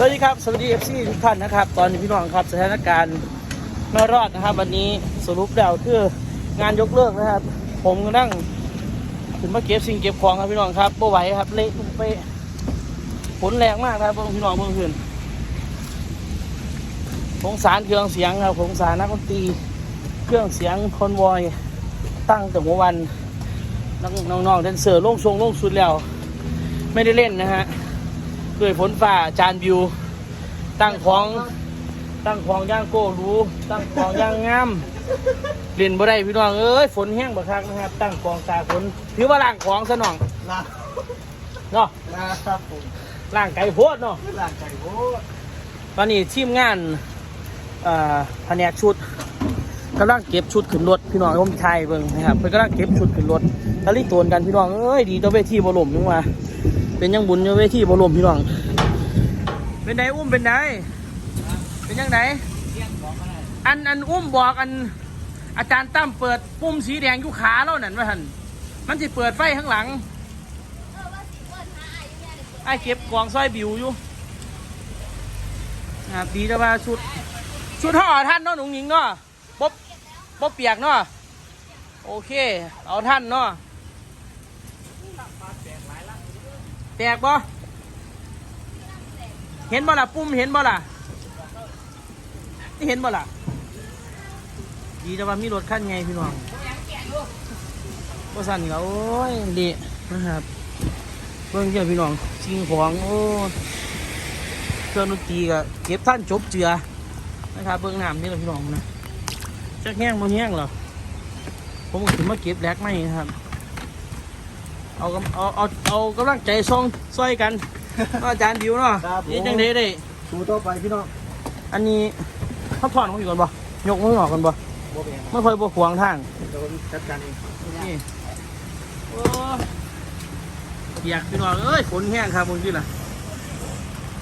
สวัสดีครับ สวัสดีเอฟซีทุกท่านนะครับ ตอนนี้พี่น้องครับสถานการณ์ไม่รอดนะครับ วันนี้สรุปแล้วคืองานยกเลิกนะครับ ผมกำลังถึงมาเก็บสิ่งเก็บของครับพี่น้องครับบ่ไหวครับเละลงไปฝนแรงมากครับพี่น้องเมื่อคืนสงสารเครื่องเสียงครับสงสารนักดนตรีเครื่องเสียงคอนวอยตั้งแต่เมื่อวันน้องๆแดนเซอร์ลงทรงลงสุดแล้ว ไม่ได้เล่นนะฮะ ด้วยฝนฝ่าจานบิว ตั้งของ ตั้งของย่างโก้รู้ ตั้งของย่างงามเล่นบ่ได้พี่น้องเอ้ยฝนแห้งบักคักนะครับ ตั้งของตากฝนถือว่าล่างของซะหน่องลาเนาะนะครับผมล่างไก่โพดเนาะร่างกายโอ้ตอนนี้ทีมงานเอ่อแผนกชุด กำลังเก็บชุดขึ้นรถพี่น้องผมไทยเบิ่งนะครับเพิ่นกำลังเก็บชุดขึ้นรถตะลิตวนกันพี่น้องเอ้ยดีตัวเวทีบ่ล่มจังว่าเป็นยังบุญอยู่เวทีบ่ล่มพี่น้อง เป็นไดอุ้มเป็นไดเป็นยังไงอันอันอุ้มบอกอันอาจารย์ตั้มเปิดปุ่มสีแดงอยู่ขาแล้วนั่นว่าหันมันจะเปิดไฟข้างหลังไอ้เก็บกองสร้อยบิวอยู่นะครับดีแต่ว่าชุดชุดห่อท่านเนาะหนุ่งหญิงเนาะบ๊บ บ๊บเปียกเนาะโอเค เอาท่านเนาะแตกบ่เห็นบ่ล่ะปุ่มเห็นบ่ล่ะนี่เห็นบ่ล่ะดีแต่ว่ามีรถขั้นไงพี่น้องก็สั่นก็โอ้ยดีนะครับเบิ่งเจ้าพี่น้องสิ่งของโอ้เครื่องดนตรีก็เก็บท่านจบเจือนะครับเบื้องน้ำนี่แหละพี่น้องนะ จะแห้งบ่แห้งหรอ ผมก็ถึงมาเก็บแลกไม่นะครับ เอากำเอาเอาเอากำลังใจซองซอยกันเนาะอาจารย์บิวเนาะนี่จังเด้ได้ชูต่อไปพี่น้องอันนี้เขาถอนของอยู่ก่อนบ่ยกมือออกกันบ่โบเป็นไม่ค่อยบ่ขวางทาง เดี๋ยวผมจัดการเองนี่โอ้เปียกพี่น้องเอ้ยฝนแห้งครับมึงพี่ล่ะ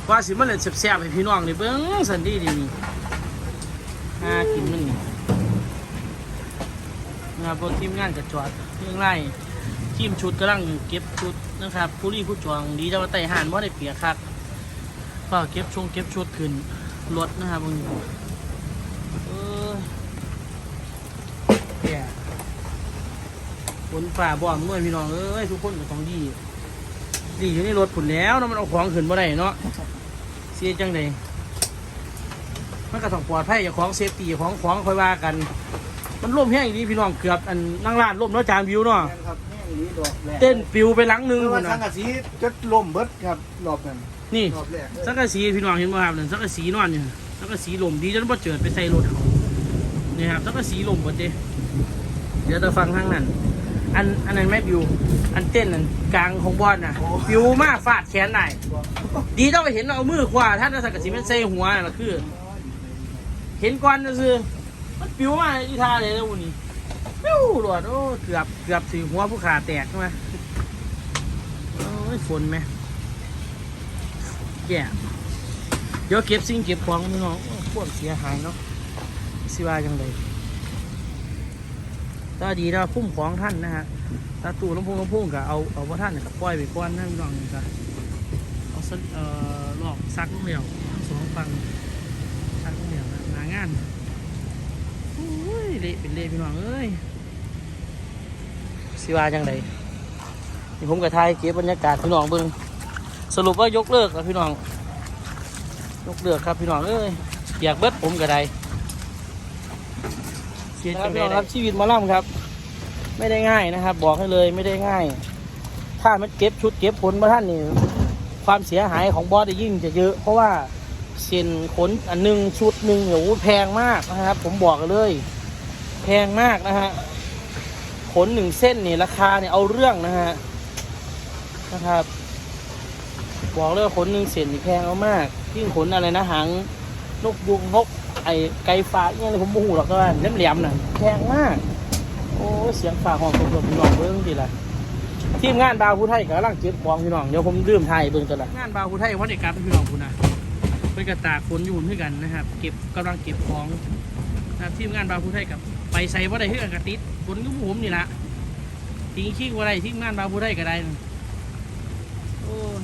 ว่าสิมันเลยแซ่บๆให้พี่น้องนี่เบิ้งสันดีดีนี่หากินมันนี่ นะครับพวกทีมงานกระจอดเรื่องไรทีมชุดกำลังเก็บชุดนะครับผู้รีผู้จองดีจะมาไต่ห่านว่าได้เปียกครับก็เก็บชงเก็บชุดขึ้นรถนะครับมึงเออแย่ฝนฝ่าบ่อมด้วยพี่น้องเอ้ยทุกคนก็ต้องดีดีอยู่ในรถผุนแล้วเนาะมันเอาของขึ้นบ่ได้เนาะเสียจังไดมันก็ต้องปลอดภัยอย่าของเซฟตี้ของของคอยว่ากัน มันล่มแห้งอย่างนี้พี่น้องเกือบอันนั่งร้านล่มเนาะจานวิวเนาะแม่นครับแม่งนี้ดอกแรกเต้นปิวไปหลังหนึงคือว่าพุ่นสังนะกะสีจะล่มเบิดครับรอบนั้นนี่ รอบแรกสังกะสีพี่น้องเห็นบ่ครับนั่นสังกะสีนอนอยู่สังกะสีล่มดีจนบ่เจิดไปใส่รถเขานี่ครับสังกะสีล่มหมดเด้เดี๋ยวจะฟังทางนั้น อันอันนั้นแม่บิว อันเต้นอันกลางของบอลน่ะบิวมาฟาดแขนได้ดีต้องไปเห็นเอามือขวาท่านสังกะสีมันใส่หัวน่ะคือ เห็นก่อนก็คือ มันปิวมาอีท่าเลยแล้ววันนี้ปิ้วหลวดโอ้เกือบเกือบถึงหัวผู้ขาแตกใช่ไหมโอ้ยฝนไหมแย่เดี๋ยวเก็บสิ่งเก็บของพี่น้องพวกเสียหายเนาะสิว่าจังเลยก็ดีนะพุ่มของท่านนะฮะถ้าตู้ลำพงลำพงก็เอาเอาว่าท่านน่ะก็ปล่อยไปก่อนนะพี่น้องนี่ก็เอาสเอ่อลอกซักลูกเดียวทั้งสองฟังทักเดียวนะหางาน เละเป็นเละพี่น้องเอ้ยสิว่าจังไดนี่ผมกับทายเก็บบรรยากาศพี่น้องเบิ่งสรุปว่ายกเลิกครับพี่น้อง ยกเลิกครับพี่น้องเอ้ยอยากเบิดผมก็ได้เสียจังเลยครับชีวิตหมาล่ำครับ ไม่ได้ง่ายนะครับ บอกให้เลยไม่ได้ง่าย ถ้ามันเก็บชุดเก็บผลมาท่านนี่ความเสียหายของบอสจะยิ่งจะเยอะ เพราะว่าเส้นขนอันหนึ่งชุดหนึ่งโอ้โหแพงมากนะครับ ผมบอกเลย แพงมากนะฮะขนหนึ่งเส้นนี่ราคาเนี่ยเอาเรื่องนะฮะนะครับบอกเลยว่าขนหนึ่งเส้นนี่แพงเอามากยิ่งขนอะไรนะหางนกยุงนกไอไก่ฟ้าเนี่ยเลยผมโมโหหรอกก็ว่าแหลมน่ะแพงมาก โอ้เสียงฟ้าห้องผมพี่น้องเบิ้งดีละทีมงานบาวผู้ไทยกับร่างเจ็บของพี่น้องเดี๋ยวผมดื่มไทยเบิ้งกันละงานบาวผู้ไทยวันเด็กกลับพี่น้องคุณนะเป็นกระตากขนอยู่ด้วยกันนะครับ เก็บกำลังเก็บของนะทีมงานบาวพูไทยกับ ไปใส่ว่าได้เพื่อนกระติดขนก็ผมนี่ละทิ้งขี้ว่าได้ทีมงานบาวพูไทยก็ได้นะโอ้ย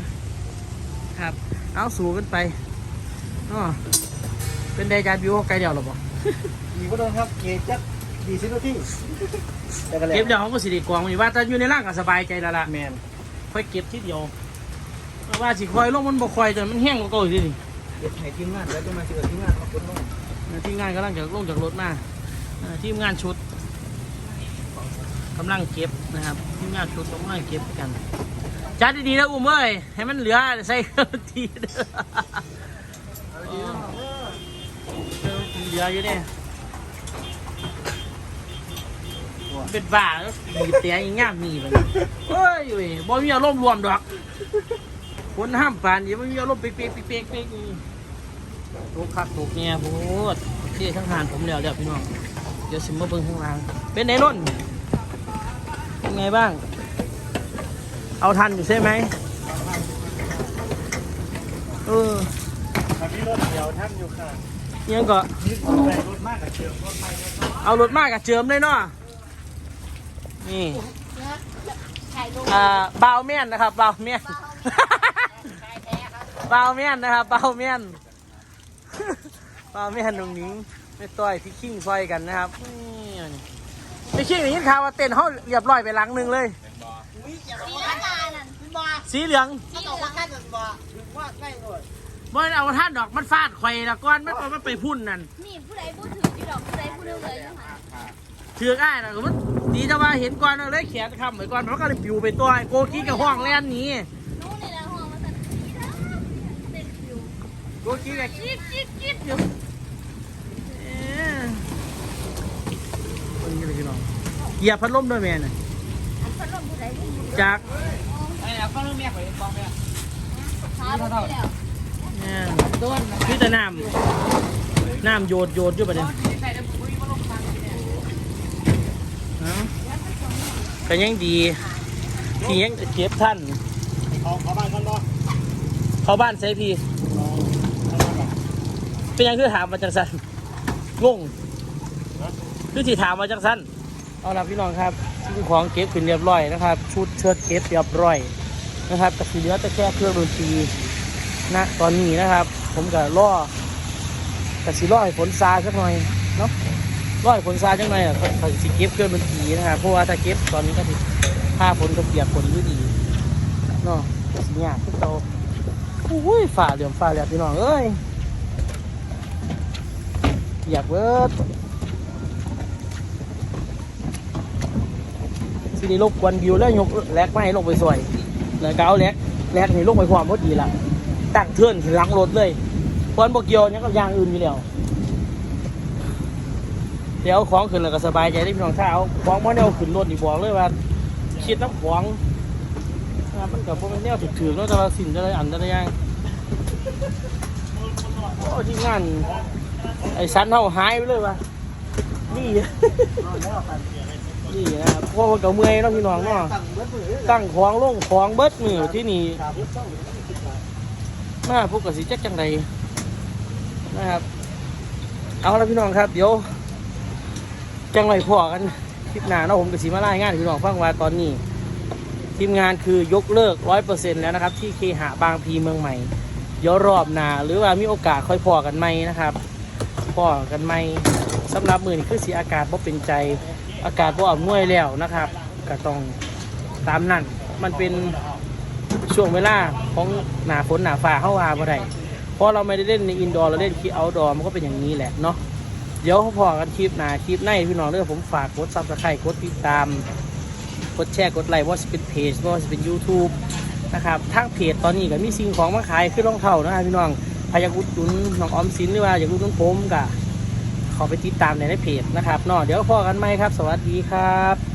ครับ เอาสู่กันไปอ๋อเป็นไดจานบิวไกลเดียวหรอบ่มีก็โดนครับเกจจักดีสิบนาทีแต่ก็แล้วเก็บเดี๋ยวเขาก็สิไดีกวางมันว่าแต่อยู่ในร่างก็สบายใจแล้วล่ะแมนค่อยเก็บทีเดียวเพราะว่าสิคอยลงมันบ่คอยจนมันแห้งกว่าเก่าสินี่เก็บให้ทีมงานแล้วจะมาสิกับทีมงานมาคนลงทีมงานกำลังจะลงจากรถมาเอ่อ ทีมงานชุดกำลังเก็บนะครับทีมงานชุดกำลังเก็บกัน จัดดีๆนะอุ้มเอ้ยให้มันเหลือใส่เครื่องดนตรีเด้อเครื่องดนตรีเหลืออยู่เนี่ยเป็นบ้าแล้วบีบเตียงง่ามมีไปเฮ้ยเว้ยบ่มีอารมณ์รวมดอกคนห้ามปานอย่าบ่มีอารมณ์เป๊กเป๊กๆเป๊กๆนี่ลูกคักลูกเนี่ยพูดที่ทั้งหานผมแล้วเดี๋ยวพี่น้อง ดี๋ยวสิมาเบิ่งข้างล่าง เป็นไงร่นเป็นไงบ้าง เอาทันอยู่ใช่ไหมเออครับมีรถเดียวท่านอยู่ค่ะยังก็นี่ใส่รถมากกับเอกรถไม่เอารถมากกับเจิมเลยเนาะนี่ถ่ายรูปอ่าบาวเมียนนะครับบาวเมียนถ่ายแท้ครับบาวเมียนนะครับบาวเมียนบาวเมียนตรงนี้ ไม่ต้อยพี่คิงซอยกันนะครับนี่พี่คิงอย่างนี้ข่าวว่าเต้นเขาเรียบร้อยไปหลังหนึ่งเลยสีละกานั่นคุณบอสีเหลืองเขาบอกว่าท่านว่าใกล้หน่อยบ่เอาท่านดอกมันฟาดไข่ละก้อนมันเอามันไปพุ่นนั่นนี่ผู้ใดพูดถึงที่ดอกผู้ใดพูดเรื่องเลยยังไงเถือกอ้ายนะก็มันดีจะว่าเห็นก้อนเอาเลยแขนคำเหมือนก้อนมันก็เลยปิวไปตัวไอ้โกกี้กับห้องแล่นหนี้รู้นี่แหละห้องมาสั่นสีแล้วเต็มผิวโกกี้กับกิ๊ดกิ๊ดกิ๊ดอยู่เอ๊ะค นนี้เลยพี่น้องเหยียบพัดลมด้วยแม่น่ะอันพัดลมผู้ใดพูดถึงจากไอ้เนี่ยฟังเรื่องแม่ไปฟังแม่ช้าไปแล้วเนี่ยพี่แต่น้ำน้ำโยดโยดอยู่ประเด็นเอ้าก็ยังดีที่ยังเก็บท่านเขาเขาบ้านกันบ่เขาบ้านใส่พีเป็นหยังคือถามมาจังสันงง คือที่ถามมาจังสันเอาละพี่น้องครับสิ่งของเก็บเป็นเรียบร้อยนะครับ ชุดเชิดเก็บเรียบร้อยนะครับแต่คือเหลือแต่แค่เครื่องดนตรีนะตอนนี้นะครับ ผมก็ล่อแต่สิล่อให้ฝนซาสักหน่อยเนาะล่อให้ฝนซาจังหน่อยอะก็สิเก็บเครื่องดนตรีนะครับเพราะว่าถ้าเก็บตอนนี้ก็สิผ้าฝนก็เปียกฝนอยู่ดีเนาะสิยากทุกโตาอุ้ยฝ่าเหลี่ยมฝ่าเหลี่ยมพี่น้องเอ้ยอยากเวิร์ด สิได้รบกวนวิวแล้วยกแลกไม่ให้ลงไปสวยแล้วก็เอาแลกแลกนี่ลงไปความพอดีละตั้งเทือนหลังรถเลยเพราะมันบอกเกียวเนี่ยก็ยางอื่นอยู่แล้วเดี๋ยวของขึ้นแล้วก็สบายใจได้พี่น้องถ้าเอาของมาแนวขึ้นรถนี่บอกเลยว่าคิดน้ำของนะมันกับพวกมันแนวถือๆแล้วแต่ละสิ่งแต่ละอันแต่ละอย่างโอ้ที่งานไอ้สันเขาหายไปเลยวะนี่ นี่นะครับเพราะว่าเก่าเมื่อยเนาะพี่น้องเนาะตั้งเบิดมือตั้งของลงของเบิดมือที่นี่ขาพุทธเจ้ามาพวกกสิจักจังใดนะครับ เอาละพี่น้องครับ เดี๋ยว จังไรพอกันคลิปหน้าเนาะผมกสิมาไล่งานพี่น้องฟังว่าตอนนี้ ทีมงานคือยกเลิกร้อยเปอร์เซ็นต์แล้วนะครับ ที่เคหะบางพีเมืองใหม่เดี๋ยวรอบหน้าหรือว่ามีโอกาสค่อยพอกันไหมนะครับพอกันไหมสำหรับมือนี่คือสีอากาศบ่เป็นใจ อากาศบ่อำนวยแล้วนะครับก็ต้องตามนั่นมันเป็นช่วงเวลาของหนาฝนหนาฟ้าเข้าว่าบ่ได้เพราะเราไม่ได้เล่นในอินดอร์เราเล่นคีเอาดอร์มันก็เป็นอย่างนี้แหละเนาะเดี๋ยวพอกันคลิปหนาคลิปในพี่น้องเด้อผมฝากกดซับสไครต์กดติดตามกดแชร์กดไลค์ว่าจะเป็นเพจว่าจะเป็น YouTube นะครับทางเพจตอนนี้ก็มีสิ่งของมาขายคือรองเท้านะครับพี่น้องพายากอุดหนุนน้องออมสินหรือว่าอยากอุดหนุนผมก็ ขอไปติดตามในเพจนะครับเนาะเดี๋ยวพอกันไหมครับ สวัสดีครับ